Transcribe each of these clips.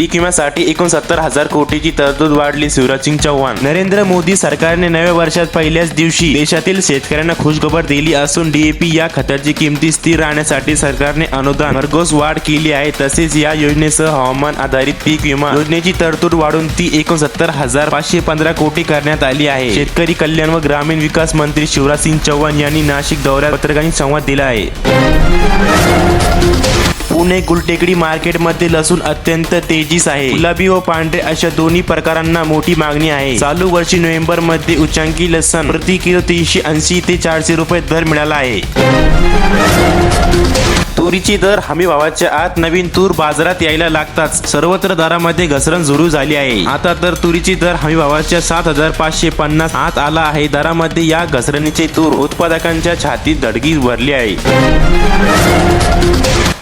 पीक विम्यासाठी एकोणसत्तर हजार कोटीची तरतूद वाढली शिवराज सिंग चौहान. नरेंद्र मोदी सरकारने नव्या वर्षात पहिल्याच दिवशी देशातील शेतकऱ्यांना खुशखबर दिली असून डीएपी या खताची किमती स्थिर राहण्यासाठी सरकारने अनुदान भरघोस वाढ केली आहे. तसेच या योजनेसह हवामान आधारित पीक विमा योजनेची तरतूद वाढून ती एकोणसत्तर हजार पाचशे पंधरा कोटी करण्यात आली आहे. शेतकरी कल्याण व ग्रामीण विकास मंत्री शिवराज सिंग चौहान यांनी नाशिक दौऱ्यात पत्रकारांनी संवाद दिला आहे. पुणे गुलटेकडी मार्केटमध्ये लसूण अत्यंत तेजीस आहे. गुलाबी व पांढरे अशा दोन्ही प्रकारांना मोठी मागणी आहे. चालू वर्षी नोव्हेंबरमध्ये उच्चांकी लसण प्रति किलो तीनशे ऐंशी ते चारशे रुपये दर मिळाला आहे. तुरीची दर हमी भावाच्या आत नवीन तूर बाजारात यायला लागताच सर्वत्र दरामध्ये घसरण सुरू झाली आहे. आता तर तुरीची दर हमी भावाच्या सात हजार पाचशे पन्नास आत आला आहे. दरामध्ये या घसरणीचे तूर उत्पादकांच्या छातीत धडकी भरली आहे.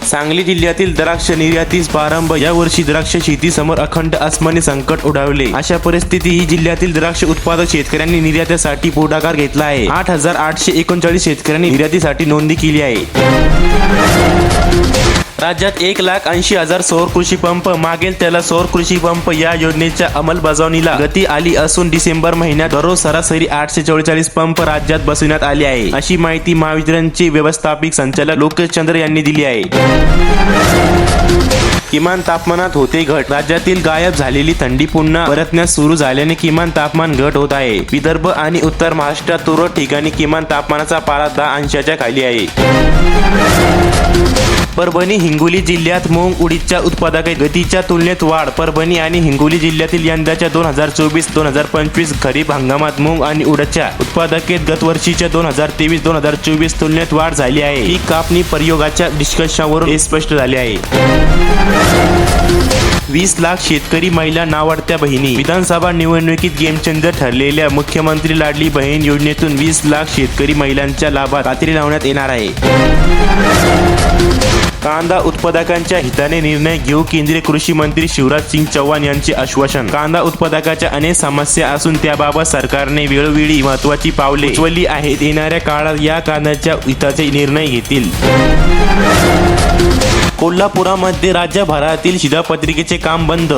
सांगली जिल्ह्यातील द्राक्ष निर्यातीस प्रारंभ. यावर्षी द्राक्ष शेतीसमोर अखंड आसमानी संकट उडावले अशा परिस्थिती ही जिल्ह्यातील द्राक्ष उत्पादक शेतकऱ्यांनी निर्यातीसाठी पुढाकार घेतला आहे. आठ हजार आठशे एकोणचाळीस शेतकऱ्यांनी निर्यातीसाठी नोंदणी केली आहे. राज्यात एक लाख ऐंशी हजार सौर कृषी पंप. मागेल त्याला सौर कृषी पंप या योजनेच्या अंमलबजावणीला गती आली असून डिसेंबर महिन्यात दररोज सरासरी आठशे चौवेचाळीस पंप राज्यात बसविण्यात आले आहे. अशी माहिती महावितरणचे व्यवस्थापक संचालक लोकेश चंद्र यांनी दिली आहे. किमान तापमानात होते घट. राज्यातील गायब झालेली थंडी पुन्हा परतण्यास सुरू झाल्याने किमान तापमान घट होत आहे. विदर्भ आणि उत्तर महाराष्ट्रात तुरळक ठिकाणी किमान तापमानाचा पारा दहा अंशाच्या खाली आहे. परभणी हिंगोली जिल्ह्यात मूग उडीदच्या उत्पादक गतीच्या तुलनेत वाढ परभणी आणि हिंगोली जिल्ह्यातील यंदाच्या दोन हजार चोवीस दोन हजार पंचवीस खरीप हंगामात मूग आणि उडीदच्या उत्पादकेत गतवर्षीच्या दोन हजार तेवीस दोन हजार चोवीस तुलनेत वाढ झाली आहे. ही कापणी प्रयोगाच्या निष्कर्षावरून हे स्पष्ट झाले आहे. वीस लाख शेतकरी महिला नावडत्या बहिणी. विधानसभा निवडणुकीत गेमचेंजर ठरलेल्या मुख्यमंत्री लाडली बहीण योजनेतून वीस लाख शेतकरी महिलांच्या लाभात खात्री लावण्यात येणार आहे. कांदा उत्पादकांच्या हिताने निर्णय घेऊ केंद्रीय कृषी मंत्री शिवराज सिंग चौहान यांचे आश्वासन. कांदा उत्पादकाच्या अनेक समस्या असून त्याबाबत सरकारने वेळोवेळी महत्वाची पावले उचलली आहेत. येणाऱ्या काळात या कांद्याच्या हिताचे निर्णय घेतील. कोल्हापुरामध्ये राज्यभरातील शिधापत्रिकेचे काम बंद